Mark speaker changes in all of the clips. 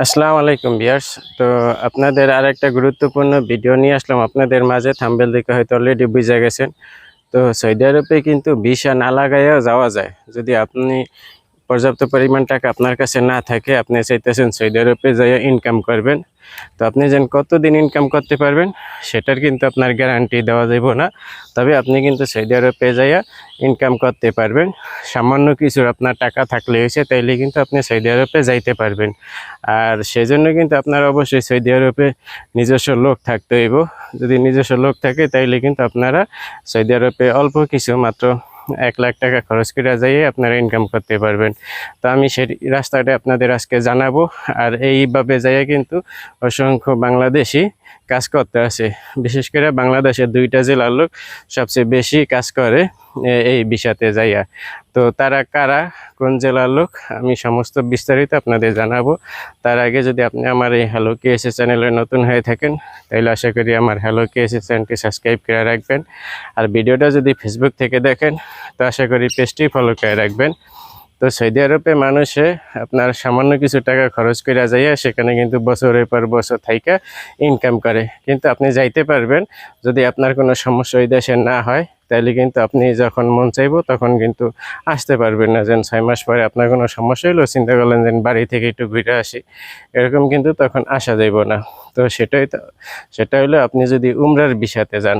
Speaker 1: আসসালামু আলাইকুম বিয়ার্স তো আপনাদের আর একটা গুরুত্বপূর্ণ ভিডিও নিয়ে আসলাম। আপনাদের মাঝে থাম্বেল দেখে হয়তো অলরেডি বুঝে গেছেন। তো সৌদি আরবে কিন্তু ভিসা না লাগাইয়াও যাওয়া যায়। যদি আপনি পর্যাপ্ত পরিমাণ টাকা আপনার কাছে না থাকে, আপনি চাইতেছেন সৌদি আরবে যাইয়া ইনকাম করবেন। তো আপনি যেন কতদিন ইনকাম করতে পারবেন, সেটার কিন্তু আপনার গ্যারান্টি দেওয়া যাব না। তবে আপনি কিন্তু সৌদি আরবে যাইয়া ইনকাম করতে পারবেন। সামান্য কিছু আপনার টাকা থাকলে হয়েছে তাইলে কিন্তু আপনি সৌদি আরবে যাইতে পারবেন। আর সেজন্য কিন্তু আপনার অবশ্যই সৌদি আরবে নিজস্ব লোক থাকতে হইব। যদি নিজস্ব লোক থাকে, তাইলে কিন্তু আপনারা সৌদি আরবে অল্প কিছু মাত্র এক লাখ টাকা খরচ করে যাইয়ে আপনারা ইনকাম করতে পারবেন। তো আমি সেই রাস্তাটা আপনাদের আজকে জানাব। আর এইভাবে যাইয়ে কিন্তু অসংখ্য বাংলাদেশি কাজ করতে আছে বিশেষ করে বাংলাদেশের দুইটা জেলার লোক সবচেয়ে বেশি কাজ করে এই বিষাতে যাইয়া। তো তারা কারা, কোন জেলার লোক, আমি সমস্ত বিস্তারিত আপনাদের জানাব। তার আগে যদি আপনি আমার এই হ্যালো কেএসএ চ্যানেলে নতুন হয়ে থাকেন তাহলে আশা করি আমার হ্যালো কেএসএ চ্যানেলটি সাবস্ক্রাইব করে রাখবেন। আর ভিডিওটা যদি ফেসবুক থেকে দেখেন, তো আশা করি পেজটি ফলো করে রাখবেন। তো সৌদি আরবে মানুষে আপনার সামান্য কিছু টাকা খরচ করে যাইয়া সেখানে কিন্তু বছরের পর বছর থাইকা ইনকাম করে। কিন্তু আপনি যাইতে পারবেন, যদি আপনার কোনো সমস্যা ওই দেশে না হয় তাহলে কিন্তু আপনি যখন মন চাইব তখন কিন্তু আসতে পারবেন না যেন ছয় মাস পরে আপনার কোনো সমস্যা হলো চিন্তা করলেন যে বাড়ি থেকে একটু ঘুরে আসি। এরকম কিন্তু তখন আসা যাইব না। তো সেটাই তো, সেটা হলো আপনি যদি উমরার বিষাতে যান।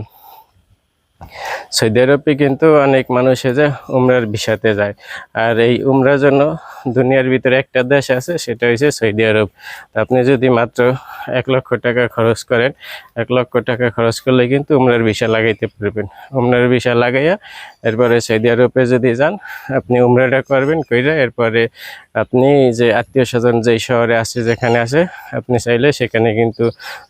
Speaker 1: সৌদি আরবে কিন্তু অনেক মানুষ যে উমরার বিষাতে যায়। আর এই উমরার জন্য দুনিয়ার ভিতরে একটা দেশ আছে, সেটা হচ্ছে সৌদি আরব। আপনি যদি মাত্র এক লক্ষ টাকা খরচ করেন, এক লক্ষ টাকা খরচ করলে কিন্তু উমরার ভিসা লাগাইতে পারবেন। উমরার ভিসা লাগাইয়া এরপরে সৌদি আরবে যদি যান, আপনি উমরাটা করবেন কইরা এরপরে আপনি যে আত্মীয় স্বজন যেই শহরে আছে, যেখানে আছে, আপনি চাইলে সেখানে কিন্তু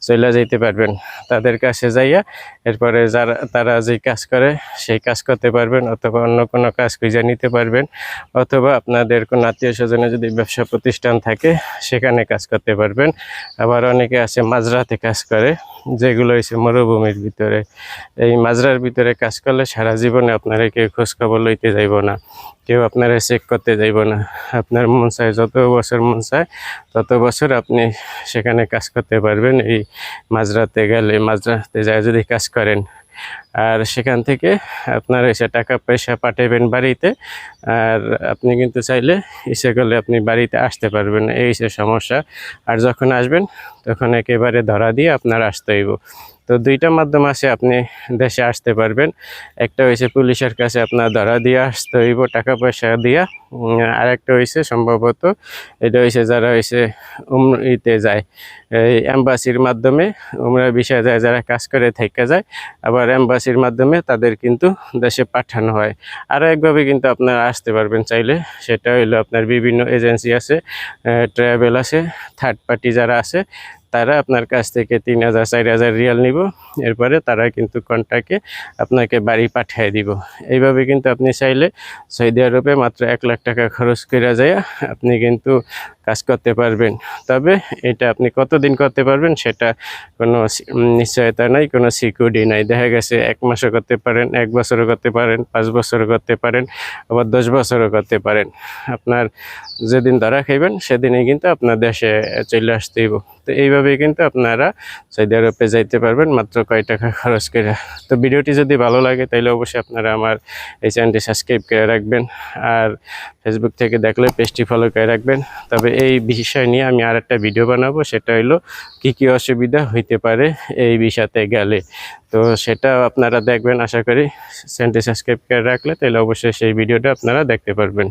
Speaker 1: চলে যাইতে পারবেন। তাদের কাছে যাইয়া এরপরে যারা, তারা যে কাজ করে, সেই কাজ করতে পারবেন, অথবা অন্য কোনো কাজ খুঁজে নিতে পারবেন, অথবা আপনাদের কোনো আত্মীয় স্বজনের যদি ব্যবসা প্রতিষ্ঠান থাকে, সেখানে কাজ করতে পারবেন। আবার অনেকে আছে মাজরাতে কাজ করে, যেগুলো হয়েছে মরুভূমির ভিতরে। এই মাজরার ভিতরে কাজ করলে সারা জীবনে আপনারা কেউ খোঁজখবর লইতে যাইব না। কেউ আপনারা চেক করতে যাইব না। আপনার মন চায় যত বছর মন চায়, তত বছর আপনি সেখানে কাজ করতে পারবেন। এই মাজরাতে গেলে মাজরাতে যায় যদি কাজ করেন আর সেখান থেকে আপনার এসে টাকা পয়সা পাঠাবেন বাড়িতে, আর আপনি কিন্তু চাইলে ইচ্ছে করলে আপনি বাড়িতে আসতে পারবেন, এই সে সমস্যা। আর যখন আসবেন, তখন একেবারে ধরা দিয়ে আপনার আসতে হইব। তো দুইটা মাধ্যম আছে আপনি দেশে আসতে পারবেন। একটা হয়েছে পুলিশের কাছে আপনার ধরা দিয়ে আসতে হইব, টাকা পয়সা দিয়া। আর একটা হয়েছে সম্ভবত এটা হয়েছে যারা হয়েছে উমরিতে যায়। এই অ্যাম্বাসির মাধ্যমে উমরা বিষয়ে যায়, যারা কাজ করে থেকে যায়, আবার অ্যাম্বাসির মাধ্যমে তাদের কিন্তু দেশে পাঠানো হয়। আরও একভাবে কিন্তু আপনারা আসতে পারবেন চাইলে, সেটা হইল আপনার বিভিন্ন এজেন্সি আছে ট্রাভেল আছে থার্ড পার্টি যারা আছে তারা আপনার কাছ থেকে তিন হাজার, চার হাজার রিয়াল নিব। এরপরে তারা কিন্তু কন্ট্রাক্টে আপনাকে বাড়ি পাঠিয়ে দিব। এইভাবে কিন্তু আপনি চাইলে সৌদি আরবে মাত্র এক লাখ টাকা খরচ করে যায় আপনি কিন্তু কাজ করতে পারবেন। তবে এটা আপনি কতদিন করতে পারবেন সেটা কোনো নিশ্চয়তা নাই, কোনো সিকিউরিটি নাই। দেখা গেছে এক মাসও করতে পারেন, এক বছরও করতে পারেন, পাঁচ বছরও করতে পারেন, আবার দশ বছরও করতে পারেন। আপনার যেদিন ধরা খাইবেন সেদিনই কিন্তু আপনার দেশে চলে আসতে হইব। তো এইভাবে কিন্তু আপনারা সৌদি আরবে যাইতে পারবেন মাত্র কয় টাকা খরচ করে। তো ভিডিওটি যদি ভালো লাগে তাহলে অবশ্যই আপনারা আমার এই চ্যানেলটি সাবস্ক্রাইব করে রাখবেন। আর ফেসবুক থেকে দেখলে পেজটি ফলো করে রাখবেন। তবে এই বিষয় নিয়ে আমি আর একটা ভিডিও বানাবো। সেটা হলো কি কি অসুবিধা হইতে পারে এই বিষয়তে গেলে। তো সেটা আপনারা দেখবেন, আশা করি। চ্যানেলটি সাবস্ক্রাইব করে রাখলে তাহলে অবশ্যই সেই ভিডিওটা আপনারা দেখতে পারবেন।